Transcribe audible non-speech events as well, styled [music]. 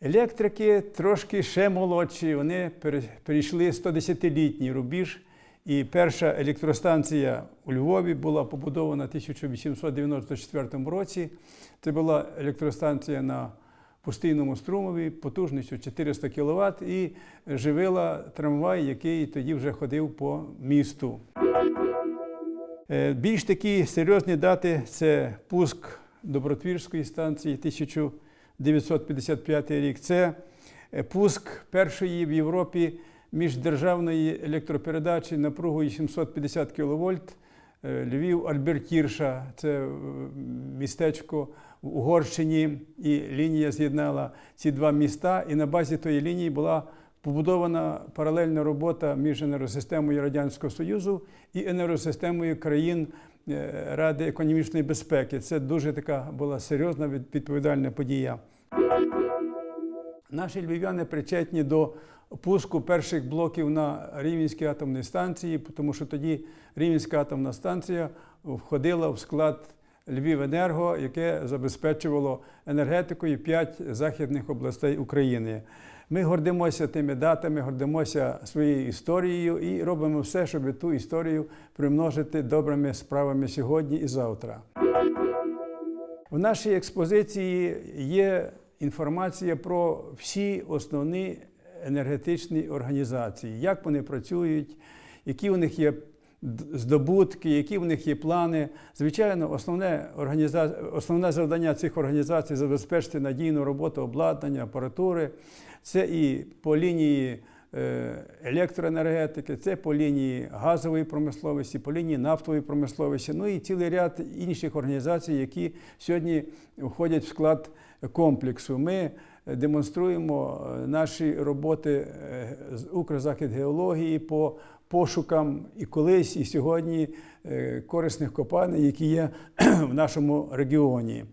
Електрики трошки ще молодші, вони перейшли 110-літній рубіж. І перша електростанція у Львові була побудована в 1894 році. Це була електростанція на постійному струмові потужністю 400 кВт і живила трамвай, який тоді вже ходив по місту. Е, Більш такі серйозні дати це пуск Добротвірської станції 1955 рік. Це е, пуск першої в Європі міждержавної електропередачі напругою 750 кВт. Львів Альбертірша, це е, містечко в Угорщині, і лінія з'єднала ці два міста. І на базі тої лінії була побудована паралельна робота між енергосистемою Радянського Союзу і енергосистемою країн е, Ради економічної безпеки. Це дуже така була серйозна від- відповідальна подія. Наші львів'яни причетні до пуску перших блоків на Рівненській атомній станції, тому що тоді Рівненська атомна станція входила в склад Львівенерго, яке забезпечувало енергетикою п'ять західних областей України. Ми гордимося тими датами, гордимося своєю історією і робимо все, щоб ту історію примножити добрими справами сьогодні і завтра. В нашій експозиції є інформація про всі основні енергетичні організації, як вони працюють, які у них є здобутки, які в них є плани. Звичайно, основне, організа... основне завдання цих організацій забезпечити надійну роботу обладнання, апаратури. Це і по лінії е, електроенергетики, це по лінії газової промисловості, по лінії нафтової промисловості, ну і цілий ряд інших організацій, які сьогодні входять в склад комплексу. Ми демонструємо е, наші роботи з Укрзахід геології по пошукам і колись, і сьогодні е, корисних копалин, які є [clears throat] в нашому регіоні.